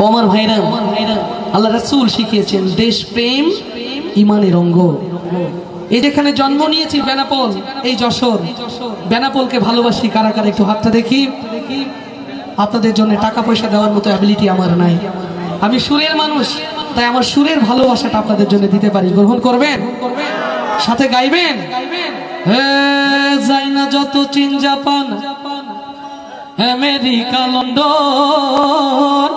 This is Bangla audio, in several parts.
ও আমার ভাইরা, আল্লাহ রাসূল শিখিয়েছেন দেশ প্রেম ইমানের অঙ্গ। এই যেখানে জন্ম নিয়েছি, বেনাপোল, এই যশোর, বেনাপোলকে ভালোবাসি। কারা কারা একটু হাতটা দেখি? আপনাদের জন্য টাকা পয়সা দেওয়ার মতো অ্যাবিলিটি আমার নাই। আমি সুরের মানুষ, তাই আমার সুরের ভালোবাসাটা আপনাদের জন্য দিতে পারি। গ্রহণ করবেন? সাথে গাইবেন? যাই না যত চীন, জাপান, আমেরিকা, লন্ডন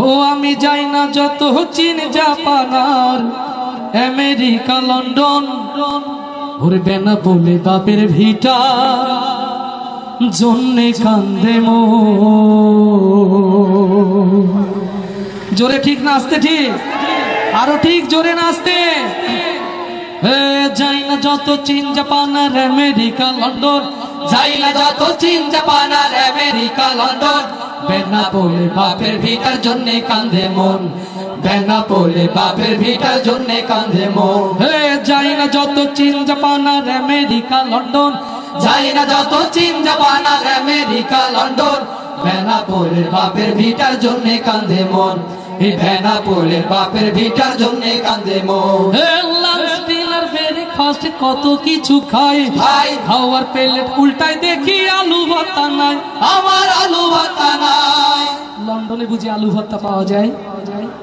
ও আমি যাই না যত চীন জাপান আর আমেরিকা লন্ডন। উড়বে না বলে বাপের ভিটা জন্যে কান্দে মো। জোরে ঠিক না আসতে ঠিক? আরও ঠিক জোরে না আসতে এ, যাই না যত চীন জাপান আর আমেরিকা লন্ডন। যাই না যত চীন জাপান আর আমেরিকা লন্ডন। বেনা বলে বাপের ভিটার জন্য কান্দে মন। বেনা বলে বাপের ভিটার জন্য কান্দে মন। হে, যাই না যত চীন, জাপান আর আমেরিকা, লন্ডন। যাই না যত চীন, জাপান আর আমেরিকা, লন্ডন। বেনা বলে বাপের ভিটার জন্য কান্দে মন। এই ভেনা পড়লে বাপের ভিটার জন্য কান্দে মন। লাঞ্চ ডিনার ব্রেকফাস্ট কত কিছু খাই। ভাই। খাওয়ার প্লেট উল্টাই দেখি আলু ভর্তা নাই। আমার আলু ভর্তা নাই। লন্ডনে বুঝি আলু ভর্তা পাওয়া যায়?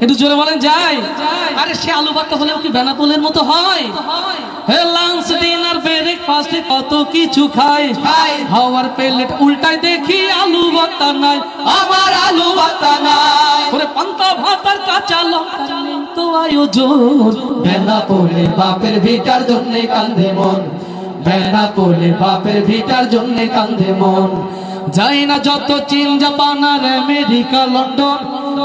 একটু জোরে বলেন যাই আরে সে আলু ভর্তা হলেও কি বেনাপোলের মতো হয়? হে লাঞ্চ ডিনার ব্রেকফাস্ট কত কিছু খাই। খাওয়ার প্লেট উল্টাই দেখি আলু ভর্তা নাই। আমার আলু ভর্তা নাই। ওরে পান্তা ভাতার কাঁচা লঙ্কা বাপের ভিটার জন্য কান্দে মন। বেনা পড়লে বাপের ভিটার জন্য কান্দে মন। যাই না যত চীন, জাপান আর আমেরিকা, লন্ডন।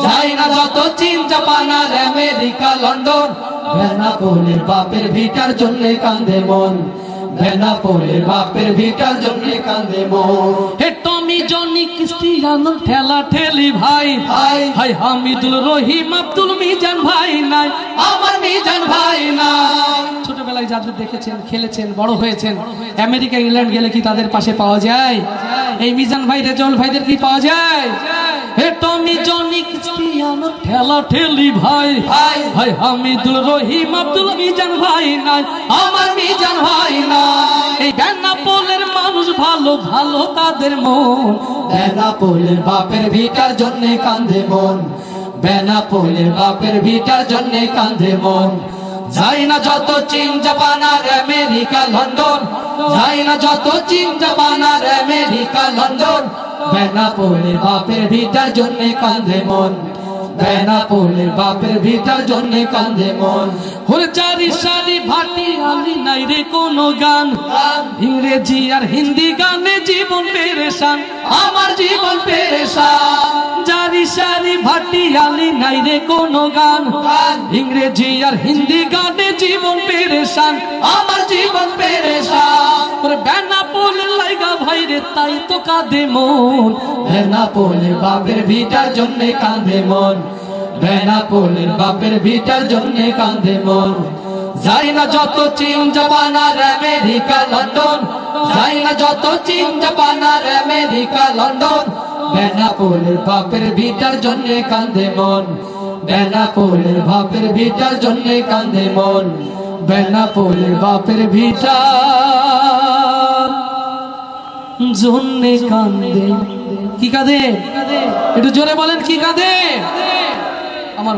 যাই না যত চীন, জাপান আর আমেরিকা, লন্ডন। বেনা পড়লে বাপের ভিটার জন্য কান্দে মন। বেনা পড়লে বাপের ভিটার জন্য কান্দে মন। ক্রিস্টিয়ানো ঠেলা ঠেলি ভাই ভাই। হামিদুল রহিম আব্দুল মিজান ভাই নাই আমার মিজান ভাই নাই। ছোটবেলায় যাদের দেখেছেন খেলেছেন বড় হয়েছেন আমেরিকা ইংল্যান্ড গেলে কি তাদের পাশে পাওয়া যায়? এই মিজান ভাই রেজল ভাইদের কি পাওয়া যায়? হে টমি জনি ক্রিস্টিয়ানো ঠেলা ঠেলি ভাই ভাই। হাই হামিদুল রহিম আব্দুল মিজান ভাই নাই আমার মিজান ভাই নাই। এই বেনাপোলের মানুষ ভালো ভালো তাদের মন। বেনাপোলের বাপের ভিটার জন্য কান্দে মন। বেনা বেনাপোলের বাপের ভিটার জন্য কান্দে মন। যাই না যত চীন, জাপান আর আমেরিকা, লন্ডন। যাই না যত চীন, জাপান আর আমেরিকা, লন্ডন। বেনা বেনাপোলের বাপের ভিটার জন্য কান্দে মন। বেনাপোলের বাপের ভিটার জন্য কান্দে মন। হরে চারি সারি ভাটি আলি নাই রে কোনো গান। ইংরেজি আর হিন্দি গানে জীবন পেরেশান। আমার জীবন পেরেশান। জারি সারি ভাটি আলি নাই রে কোনো গান। ইংরেজি আর হিন্দি গানে জীবন পেরেশান। আমার জীবন পেরেশান। ওরে ভাই রে তাই তো কাঁদে মন। বাপের ভিটার জন্য কাঁদে মন। বাপের ভিটার জন্য কাঁদে মন। যাই না যত জাপান আর আমেরিকা, লন্ডন। যাই না যত জাপান আর আমেরিকা, লন্ডন। বেনাপোলের বাপের ভিটার জন্য কাঁদে মন। বেনাপোলের বাপের ভিটার জন্য কাঁদে মন। বেনাপোলের বাপের ভিটার জন্যে কান্দে। কি কাঁদে? একটু জোরে বলেন কি কাঁদে? আমার